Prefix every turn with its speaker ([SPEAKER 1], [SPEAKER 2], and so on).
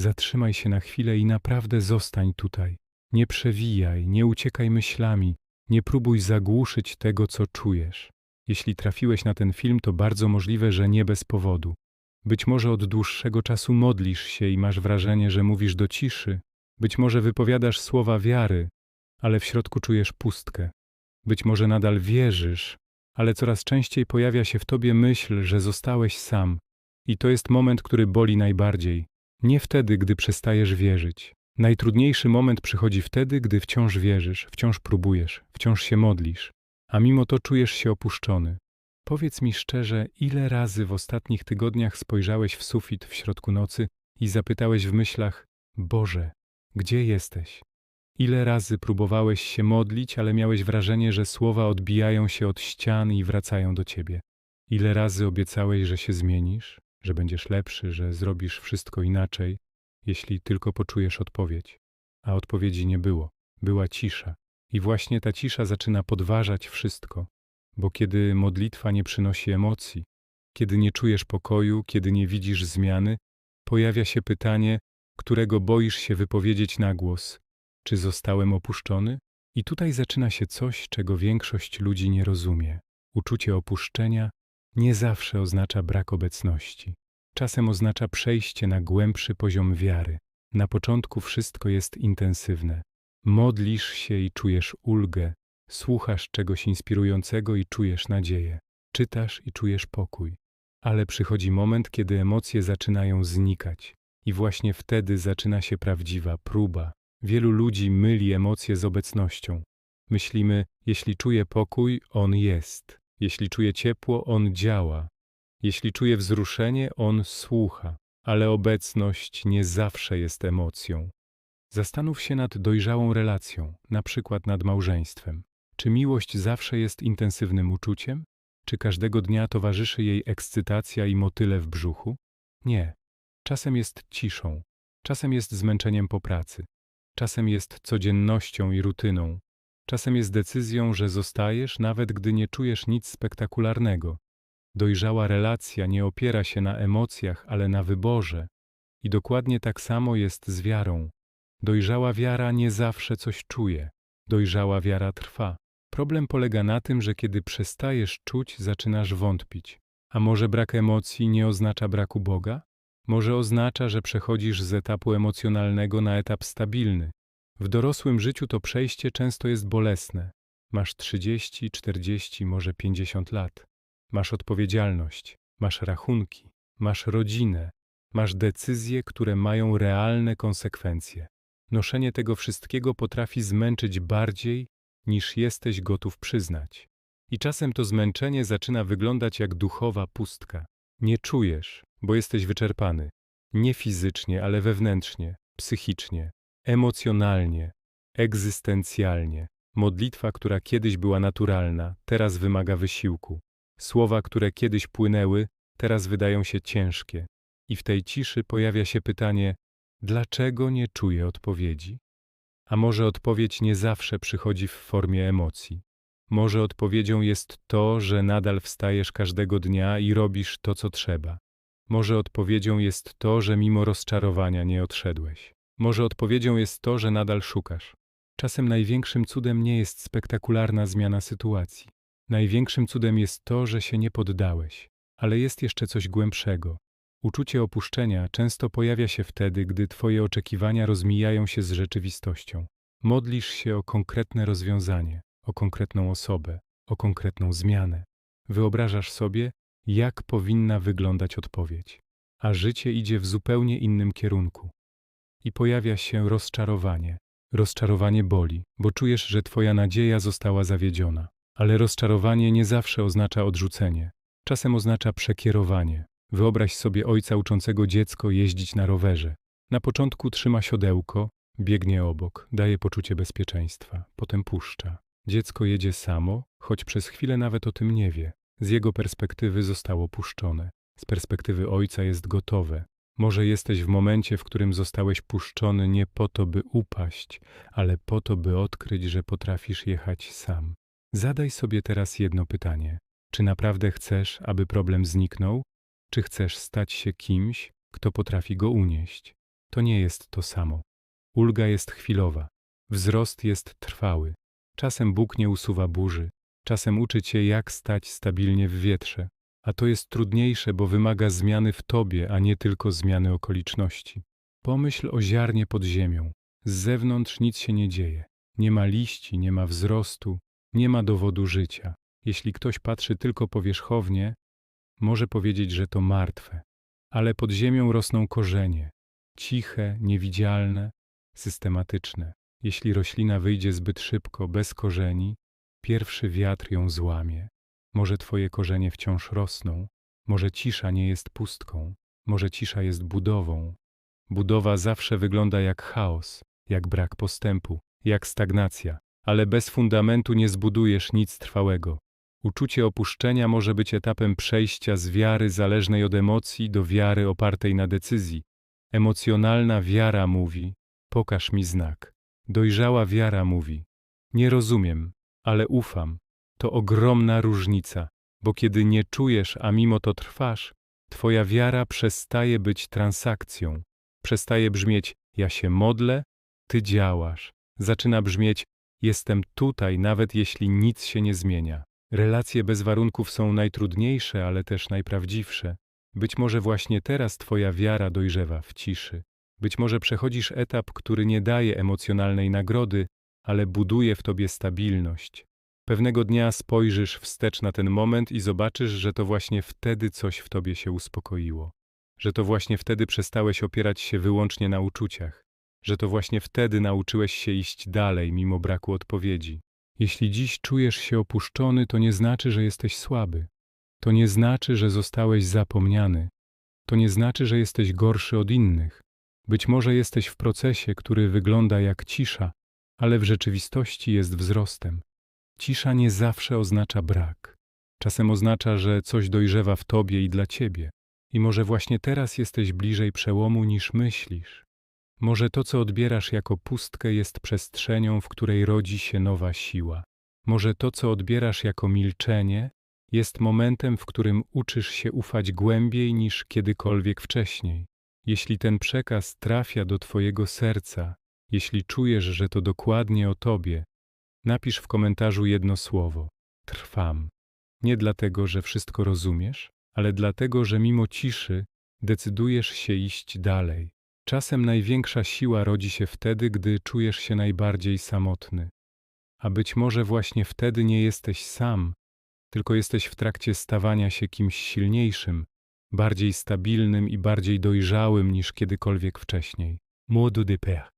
[SPEAKER 1] Zatrzymaj się na chwilę i naprawdę zostań tutaj. Nie przewijaj, nie uciekaj myślami, nie próbuj zagłuszyć tego, co czujesz. Jeśli trafiłeś na ten film, to bardzo możliwe, że nie bez powodu. Być może od dłuższego czasu modlisz się i masz wrażenie, że mówisz do ciszy. Być może wypowiadasz słowa wiary, ale w środku czujesz pustkę. Być może nadal wierzysz, ale coraz częściej pojawia się w tobie myśl, że zostałeś sam. I to jest moment, który boli najbardziej. Nie wtedy, gdy przestajesz wierzyć. Najtrudniejszy moment przychodzi wtedy, gdy wciąż wierzysz, wciąż próbujesz, wciąż się modlisz, a mimo to czujesz się opuszczony. Powiedz mi szczerze, ile razy w ostatnich tygodniach spojrzałeś w sufit w środku nocy i zapytałeś w myślach: Boże, gdzie jesteś? Ile razy próbowałeś się modlić, ale miałeś wrażenie, że słowa odbijają się od ścian i wracają do ciebie? Ile razy obiecałeś, że się zmienisz, że będziesz lepszy, że zrobisz wszystko inaczej, jeśli tylko poczujesz odpowiedź? A odpowiedzi nie było. Była cisza. I właśnie ta cisza zaczyna podważać wszystko, bo kiedy modlitwa nie przynosi emocji, kiedy nie czujesz pokoju, kiedy nie widzisz zmiany, pojawia się pytanie, którego boisz się wypowiedzieć na głos: czy zostałem opuszczony? I tutaj zaczyna się coś, czego większość ludzi nie rozumie. Uczucie opuszczenia nie zawsze oznacza brak obecności. Czasem oznacza przejście na głębszy poziom wiary. Na początku wszystko jest intensywne. Modlisz się i czujesz ulgę, słuchasz czegoś inspirującego i czujesz nadzieję. Czytasz i czujesz pokój. Ale przychodzi moment, kiedy emocje zaczynają znikać. I właśnie wtedy zaczyna się prawdziwa próba. Wielu ludzi myli emocje z obecnością. Myślimy, jeśli czuję pokój, on jest. Jeśli czuję ciepło, on działa. Jeśli czuję wzruszenie, on słucha. Ale obecność nie zawsze jest emocją. Zastanów się nad dojrzałą relacją, na przykład nad małżeństwem. Czy miłość zawsze jest intensywnym uczuciem? Czy każdego dnia towarzyszy jej ekscytacja i motyle w brzuchu? Nie. Czasem jest ciszą, czasem jest zmęczeniem po pracy, czasem jest codziennością i rutyną, czasem jest decyzją, że zostajesz, nawet gdy nie czujesz nic spektakularnego. Dojrzała relacja nie opiera się na emocjach, ale na wyborze. I dokładnie tak samo jest z wiarą. Dojrzała wiara nie zawsze coś czuje, dojrzała wiara trwa. Problem polega na tym, że kiedy przestajesz czuć, zaczynasz wątpić. A może brak emocji nie oznacza braku Boga? Może oznacza, że przechodzisz z etapu emocjonalnego na etap stabilny. W dorosłym życiu to przejście często jest bolesne. Masz 30, 40, może 50 lat. Masz odpowiedzialność, masz rachunki, masz rodzinę, masz decyzje, które mają realne konsekwencje. Noszenie tego wszystkiego potrafi zmęczyć bardziej, niż jesteś gotów przyznać. I czasem to zmęczenie zaczyna wyglądać jak duchowa pustka. Nie czujesz, bo jesteś wyczerpany. Nie fizycznie, ale wewnętrznie, psychicznie, emocjonalnie, egzystencjalnie. Modlitwa, która kiedyś była naturalna, teraz wymaga wysiłku. Słowa, które kiedyś płynęły, teraz wydają się ciężkie. I w tej ciszy pojawia się pytanie: dlaczego nie czuję odpowiedzi? A może odpowiedź nie zawsze przychodzi w formie emocji? Może odpowiedzią jest to, że nadal wstajesz każdego dnia i robisz to, co trzeba. Może odpowiedzią jest to, że mimo rozczarowania nie odszedłeś. Może odpowiedzią jest to, że nadal szukasz. Czasem największym cudem nie jest spektakularna zmiana sytuacji. Największym cudem jest to, że się nie poddałeś. Ale jest jeszcze coś głębszego. Uczucie opuszczenia często pojawia się wtedy, gdy Twoje oczekiwania rozmijają się z rzeczywistością. Modlisz się o konkretne rozwiązanie, o konkretną osobę, o konkretną zmianę. Wyobrażasz sobie, jak powinna wyglądać odpowiedź, a życie idzie w zupełnie innym kierunku. I pojawia się rozczarowanie. Rozczarowanie boli, bo czujesz, że Twoja nadzieja została zawiedziona. Ale rozczarowanie nie zawsze oznacza odrzucenie. Czasem oznacza przekierowanie. Wyobraź sobie ojca uczącego dziecko jeździć na rowerze. Na początku trzyma siodełko, biegnie obok, daje poczucie bezpieczeństwa, potem puszcza. Dziecko jedzie samo, choć przez chwilę nawet o tym nie wie. Z jego perspektywy zostało puszczone. Z perspektywy ojca jest gotowe. Może jesteś w momencie, w którym zostałeś puszczony nie po to, by upaść, ale po to, by odkryć, że potrafisz jechać sam. Zadaj sobie teraz jedno pytanie. Czy naprawdę chcesz, aby problem zniknął? Czy chcesz stać się kimś, kto potrafi go unieść? to nie jest to samo. Ulga jest chwilowa, wzrost jest trwały. Czasem Bóg nie usuwa burzy, czasem uczy cię, jak stać stabilnie w wietrze, a to jest trudniejsze, bo wymaga zmiany w tobie, a nie tylko zmiany okoliczności. Pomyśl o ziarnie pod ziemią. Z zewnątrz nic się nie dzieje. Nie ma liści, nie ma wzrostu, nie ma dowodu życia. Jeśli ktoś patrzy tylko powierzchownie, może powiedzieć, że to martwe. Ale pod ziemią rosną korzenie, ciche, niewidzialne, systematyczne. Jeśli roślina wyjdzie zbyt szybko, bez korzeni, pierwszy wiatr ją złamie. Może twoje korzenie wciąż rosną, może cisza nie jest pustką, może cisza jest budową. Budowa zawsze wygląda jak chaos, jak brak postępu, jak stagnacja, ale bez fundamentu nie zbudujesz nic trwałego. Uczucie opuszczenia może być etapem przejścia z wiary zależnej od emocji do wiary opartej na decyzji. Emocjonalna wiara mówi: Pokaż mi znak. Dojrzała wiara mówi: Nie rozumiem, ale ufam. To ogromna różnica, bo kiedy nie czujesz, a mimo to trwasz, Twoja wiara przestaje być transakcją. Przestaje brzmieć: Ja się modlę, Ty działasz. Zaczyna brzmieć: Jestem tutaj, nawet jeśli nic się nie zmienia. Relacje bez warunków są najtrudniejsze, ale też najprawdziwsze. Być może właśnie teraz Twoja wiara dojrzewa w ciszy. Być może przechodzisz etap, który nie daje emocjonalnej nagrody, ale buduje w Tobie stabilność. Pewnego dnia spojrzysz wstecz na ten moment i zobaczysz, że to właśnie wtedy coś w Tobie się uspokoiło. Że to właśnie wtedy przestałeś opierać się wyłącznie na uczuciach. Że to właśnie wtedy nauczyłeś się iść dalej, mimo braku odpowiedzi. Jeśli dziś czujesz się opuszczony, to nie znaczy, że jesteś słaby. To nie znaczy, że zostałeś zapomniany. To nie znaczy, że jesteś gorszy od innych. Być może jesteś w procesie, który wygląda jak cisza, ale w rzeczywistości jest wzrostem. Cisza nie zawsze oznacza brak. Czasem oznacza, że coś dojrzewa w tobie i dla ciebie. I może właśnie teraz jesteś bliżej przełomu niż myślisz. Może to, co odbierasz jako pustkę, jest przestrzenią, w której rodzi się nowa siła. Może to, co odbierasz jako milczenie, jest momentem, w którym uczysz się ufać głębiej niż kiedykolwiek wcześniej. Jeśli ten przekaz trafia do Twojego serca, jeśli czujesz, że to dokładnie o Tobie, napisz w komentarzu jedno słowo: Trwam. Nie dlatego, że wszystko rozumiesz, ale dlatego, że mimo ciszy decydujesz się iść dalej. Czasem największa siła rodzi się wtedy, gdy czujesz się najbardziej samotny. A być może właśnie wtedy nie jesteś sam, tylko jesteś w trakcie stawania się kimś silniejszym, bardziej stabilnym i bardziej dojrzałym niż kiedykolwiek wcześniej. Młodu de père.